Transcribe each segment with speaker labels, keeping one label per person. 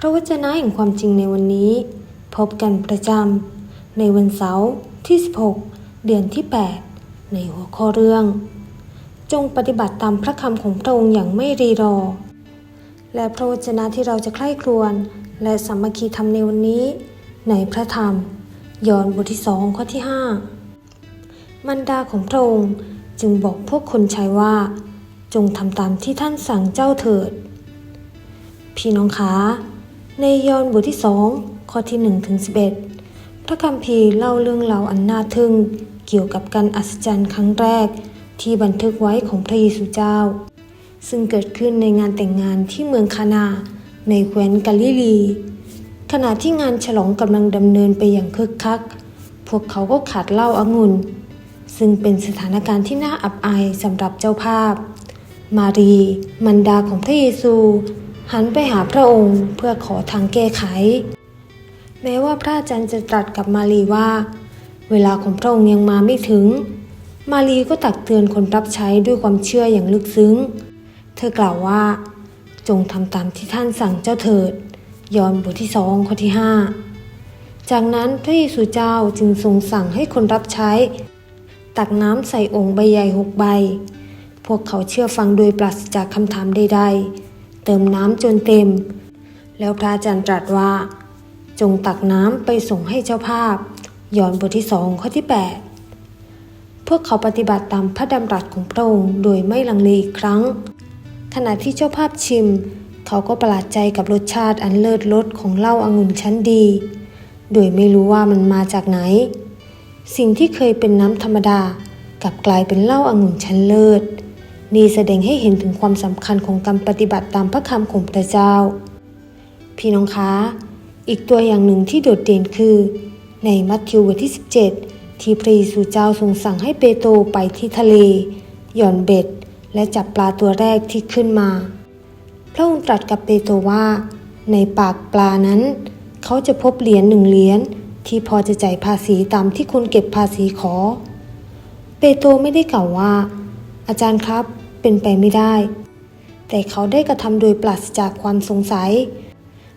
Speaker 1: พระวจนะแห่งความจริงในวันนี้ พบกันประจำในวันเสาร์ที่ 16 เดือนที่ 8 ในหัวข้อเรื่อง จงปฏิบัติตามพระคำของพระองค์อย่างไม่รีรอ และพระวจนะที่เราจะใคร่ครวญและสามัคคีธรรมในวันนี้ ในพระธรรม ยอห์นบทที่สองข้อที่ 5 มันดาของพระองค์จึงบอกพวกคนใช้ว่า จงทำตามที่ท่านสั่งเจ้าเถิด พี่น้องคะ ในยอห์นบทที่สองข้อที่1ถึง11 พระคัมภีร์เล่าเรื่องราวอันน่าทึ่ง เกี่ยวกับการอัศจรรย์ครั้งแรก ที่บันทึกไว้ของพระเยซูเจ้า ซึ่งเกิดขึ้นในงานแต่งงานที่เมืองคานา ในแคว้นกาลิลี ขณะที่งานฉลองกำลังดำเนินไปอย่างคึกคัก พวกเขาก็ขาดเหล้าอางุ่น ซึ่งเป็นสถานการณ์ที่น่าอับอายสำหรับเจ้าภาพ มารี มันดาของพระเยซู หันไปหาพระองค์เพื่อขอทางแก้ไข แม้ว่าพระอาจารย์จะตรัสกับมารีว่า เวลาของพระองค์ยังมาไม่ถึง มารีก็ตักเตือนคนรับใช้ด้วยความเชื่ออย่างลึกซึ้ง เธอกล่าวว่า จงทำตามที่ท่านสั่งเจ้าเถิด ยอห์นบทที่สองข้อที่ห้าจากนั้นพระเยซูเจ้าจึงทรงสั่งให้คนรับใช้ ตักน้ำใส่องค์ใบใหญ่หกใบ พวกเขาเชื่อฟังโดยปราศจากคำถามใดๆ เติมน้ำจนเต็ม แล้วพระอาจารย์ตรัสว่า จงตักน้ำไปส่งให้เจ้าภาพย้อนบทที่สองข้อที่ 8 พวกเขาปฏิบัติตามพระดำรัสของพระองค์โดยไม่ลังเลอีกครั้ง ขณะที่เจ้าภาพชิม เขาก็ประหลาดใจกับรสชาติอันเลิศรสของเหล้าอางุ่นชั้นดี โดยไม่รู้ว่ามันมาจากไหน สิ่งที่เคยเป็นน้ำธรรมดากลับกลายเป็นเหล้าอางุ่นชั้นเลิศ นี่แสดงให้เห็นถึงความสำคัญของการปฏิบัติตามพระคำของพระเจ้า พี่น้องคะ อีกตัวอย่างหนึ่งที่โดดเด่นคือ ในมัทธิวบทที่ 17 ที่พระเยซูเจ้าทรงสั่งให้เปโตรไปที่ทะเล หย่อนเบ็ด และจับปลาตัวแรกที่ขึ้นมา พระองค์ตรัสกับเปโตรว่า ในปากปลานั้น เขาจะพบเหรียญหนึ่งเหรียญที่พอจะจ่ายภาษีตามที่คนเก็บภาษีขอ เปโตรไม่ได้กล่าวว่า อาจารย์ครับ เป็นไปไม่ได้ แต่เขาได้กระทำโดยปราศจากความสงสัย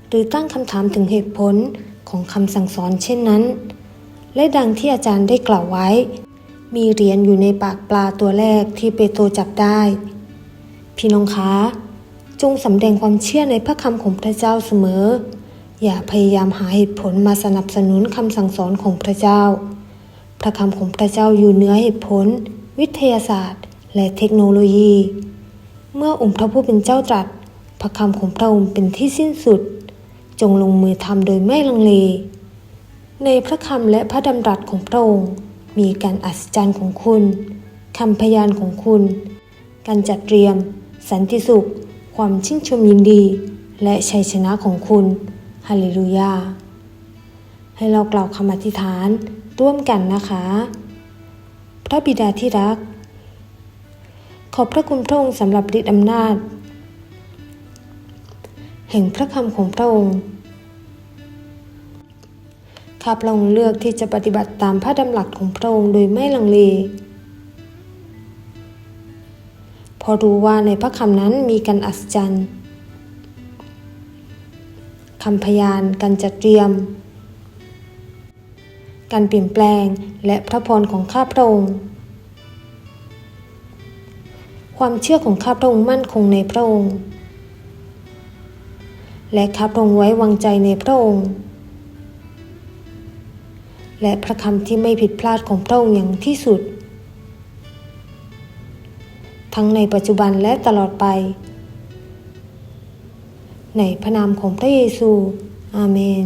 Speaker 1: หรือตั้งคำถามถึงเหตุผลของคำสั่งสอนเช่นนั้น และดังที่อาจารย์ได้กล่าวไว้ มีเหรียญอยู่ในปากปลาตัวแรกที่เปโตรจับได้ พี่น้องคะจงสำแดงความเชื่อในพระคำของพระเจ้าเสมอ อย่าพยายามหาเหตุผลมาสนับสนุนคำสั่งสอนของพระเจ้า พระคำของพระเจ้าอยู่เหนือเหตุผล วิทยาศาสตร์ และเทคโนโลยี เมื่อองค์พระผู้เป็นเจ้าตรัส พระคำของพระองค์เป็นที่สิ้นสุด จงลงมือทำโดยไม่ลังเล ในพระคำและพระดำรัสของพระองค์มีการอัศจรรย์ของคุณคำพยานของคุณ การจัดเตรียม สันติสุข ความชื่นชมยินดี และชัยชนะของคุณฮาเลลูยาให้เรากล่าวคำอธิษฐานร่วมกันนะคะ พระบิดาที่รัก ขอบพระคุณพระองค์สำหรับฤทธิอำนาจ แห่งพระคำของพระองค์ข้าพระองค์เลือกที่จะปฏิบัติตามพระดำรัสของพระองค์โดยไม่ลังเลเพอรู้ว่าในพระคำนั้นมีการอัศจรรย์คำพยานการจัดเตรียม การเปลี่ยนแปลงและพระพรของข้าพระองค์ ความเชื่อของข้าพระองค์มั่นคงในพระองค์ และข้าพระองค์ไว้วางใจในพระองค์ และพระคำที่ไม่ผิดพลาดของพระองค์อย่างที่สุด ทั้งในปัจจุบันและตลอดไป ในพระนามของพระเยซู อาเมน